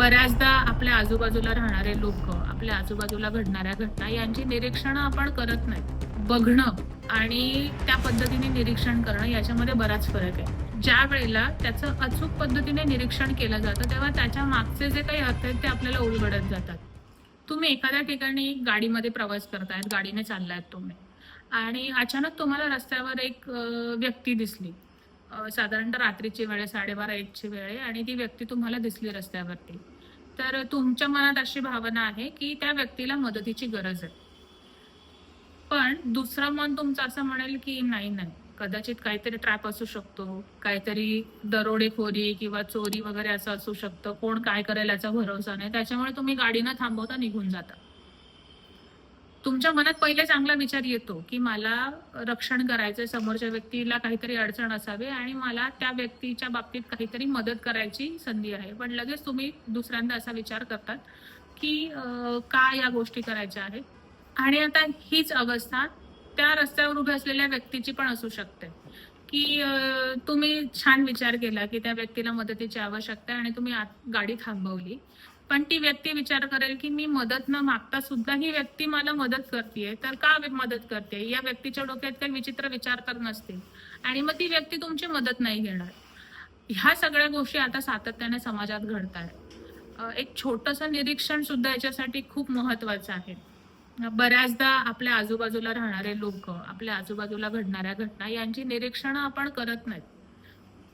बऱ्याचदा आपल्या आजूबाजूला राहणारे लोक आपल्या आजूबाजूला घडणाऱ्या घटना यांची निरीक्षण आपण करत नाही. बघणं आणि त्या पद्धतीने निरीक्षण करणं याच्यामध्ये बराच फरक आहे. ज्या वेळेला त्याचं अचूक पद्धतीने निरीक्षण केलं जातं तेव्हा त्याच्या मागचे जे काही अर्थ आहेत ते आपल्याला उलगडत जातात. तुम्ही एखाद्या ठिकाणी गाडीमध्ये प्रवास करतायत गाडीने चाललायत तुम्ही आणि अचानक तुम्हाला रस्त्यावर एक व्यक्ती दिसली. साधारणतः रात्रीची वेळ आहे साडेबारा एकची वेळ आहे आणि ती व्यक्ती तुम्हाला दिसली रस्त्यावरती. तर तुमच्या मनात अशी भावना आहे की त्या व्यक्तीला मदतीची गरज आहे. पण दुसरं मन तुमचं असं म्हणेल की नाही नाही. कदाचित काहीतरी ट्रॅप असू शकतो. काहीतरी दरोडेखोरी किंवा चोरी वगैरे असं असू शकतं. कोण काय करेल याचा भरोसा नाही. त्याच्यामुळे तुम्ही गाडीनं थांबवता निघून जाता. तुमच्या मनात पहिले चांगला विचार येतो की मला रक्षण करायचंय समोरच्या व्यक्तीला काहीतरी अडचण असावी आणि मला त्या व्यक्तीच्या बाबतीत काहीतरी मदत करायची संधी आहे. पण लगेच तुम्ही दुसऱ्यांदा असा विचार करतात की का या गोष्टी करायच्या आहेत? आणि आता हीच अवस्था त्या रस्त्यावर उभे असलेल्या व्यक्तीची पण असू शकते की तुम्ही छान विचार केला की त्या व्यक्तीला मदतीची आवश्यकता आहे आणि तुम्ही गाडी थांबवली. पण ती व्यक्ती विचार करेल की मी मदत न मागता सुद्धा ही व्यक्ती मला मदत करते तर का मदत करते या व्यक्तीच्या डोक्यात काही विचित्र विचार तर नसतील. आणि मग ती व्यक्ती तुमची मदत नाही घेणार. ह्या सगळ्या गोष्टी आता सातत्याने समाजात घडत आहेत एक छोटस निरीक्षण सुद्धा याच्यासाठी खूप महत्वाचं आहे. बऱ्याचदा आपल्या आजूबाजूला राहणारे लोक आपल्या आजूबाजूला घडणाऱ्या घटना यांची निरीक्षणं आपण करत नाहीत.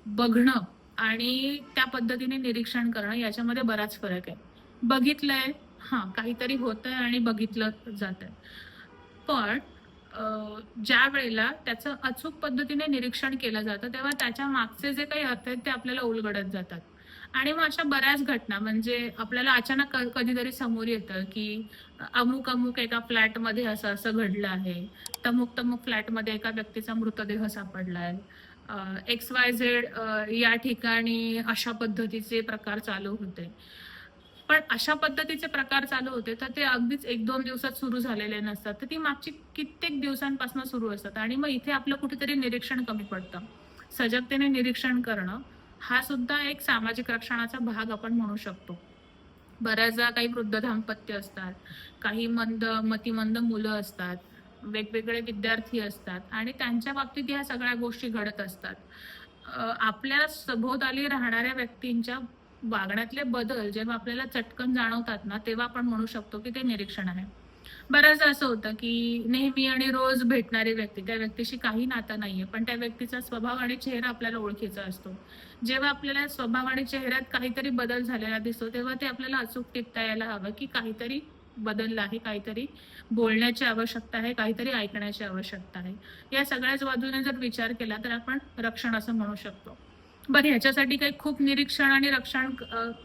बघणं आणि त्या पद्धतीने निरीक्षण करणं याच्यामध्ये बराच फरक आहे. बघितलंय हा काहीतरी होतंय आणि बघितलं जात आहे पण ज्या वेळेला त्याचं अचूक पद्धतीने निरीक्षण केलं जातं तेव्हा त्याच्या मागचे जे काही अर्थ आहेत ते आपल्याला उलगडत जातात. आणि मग अशा बऱ्याच घटना म्हणजे आपल्याला अचानक कधीतरी समोर येतं की अमुक अमुक एका फ्लॅटमध्ये असं असं घडलं आहे. तमुक तमुक फ्लॅटमध्ये एका व्यक्तीचा मृतदेह सापडला आहे एक्स वाय झेड या ठिकाणी अशा पद्धतीचे प्रकार चालू होते. पण अशा पद्धतीचे प्रकार चालू होते तर ते अगदीच एक दोन दिवसात सुरू झालेले नसतात. तर ती मागची कित्येक दिवसांपासून सुरू असतात आणि मग इथे आपलं कुठेतरी निरीक्षण कमी पडतं. सजगतेने निरीक्षण करणं हा सुद्धा एक सामाजिक रक्षणाचा भाग आपण म्हणू शकतो. बऱ्याचदा काही वृद्ध दाम्पत्य असतात काही मंद मतिमंद मुलं असतात वेगवेगळे विद्यार्थी असतात आणि त्यांच्या बाबतीत ह्या सगळ्या गोष्टी घडत असतात. आपल्या सभोवताली राहणाऱ्या व्यक्तींच्या वागण्यातले बदल जेव्हा आपल्याला चटकन जाणवतात ना तेव्हा आपण म्हणू शकतो की ते निरीक्षण आहे. बऱ्याचदा असं होतं की नेहमी आणि रोज भेटणारी व्यक्ती त्या व्यक्तीशी काही नातं नाहीये पण त्या व्यक्तीचा स्वभाव आणि चेहरा आपल्याला ओळखीचा असतो. जेव्हा आपल्याला स्वभाव आणि चेहऱ्यात काहीतरी बदल झालेला दिसतो तेव्हा ते आपल्याला अचूक टिपता यायला हवं की काहीतरी बदलला आहे काहीतरी बोलण्याची आवश्यकता आहे काहीतरी ऐकण्याची आवश्यकता आहे. या सगळ्याच बाजूने जर विचार केला तर आपण रक्षण असं म्हणू शकतो. बरं ह्याच्यासाठी काही खूप निरीक्षण आणि रक्षण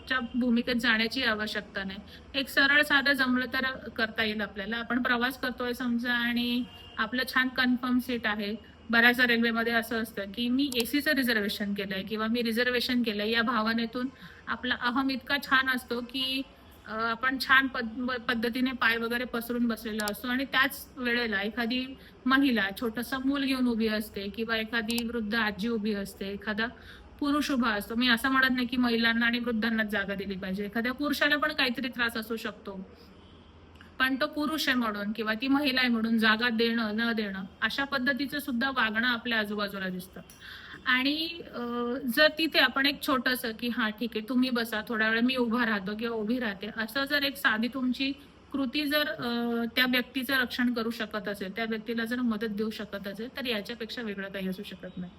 च्या भूमिकेत जाण्याची आवश्यकता नाही. एक सरळ साधं जमलं तर करता येईल आपल्याला. आपण प्रवास करतोय समजा आणि आपलं छान कन्फर्म सीट आहे. बऱ्याच रेल्वेमध्ये असं असतं की मी एसीचं रिझर्वेशन केलंय किंवा मी रिझर्वेशन केलंय या भावनेतून आपला अहम इतका छान असतो की आपण छान पद्धतीने पाय वगैरे पसरून बसलेला असतो आणि त्याच वेळेला एखादी महिला छोटस मूल घेऊन उभी असते किंवा एखादी वृद्ध आजी उभी असते एखादा पुरुष उभा असतो. मी असं म्हणत नाही की महिलांना आणि वृद्धांनाच जागा दिली पाहिजे. एखाद्या पुरुषाला पण काहीतरी त्रास असू शकतो. पण तो पुरुष आहे म्हणून किंवा ती महिला आहे म्हणून जागा देणं न देणं अशा पद्धतीचं सुद्धा वागणं आपल्या आजूबाजूला दिसतं. आणि जर तिथे आपण एक छोटस की हा ठीक आहे तुम्ही बसा थोड्या वेळ मी उभा राहतो किंवा उभी राहते असं जर एक साधी तुमची कृती जर त्या व्यक्तीचं रक्षण करू शकत असेल त्या व्यक्तीला जर मदत देऊ शकत असेल तर याच्यापेक्षा वेगळं काही असू शकत नाही.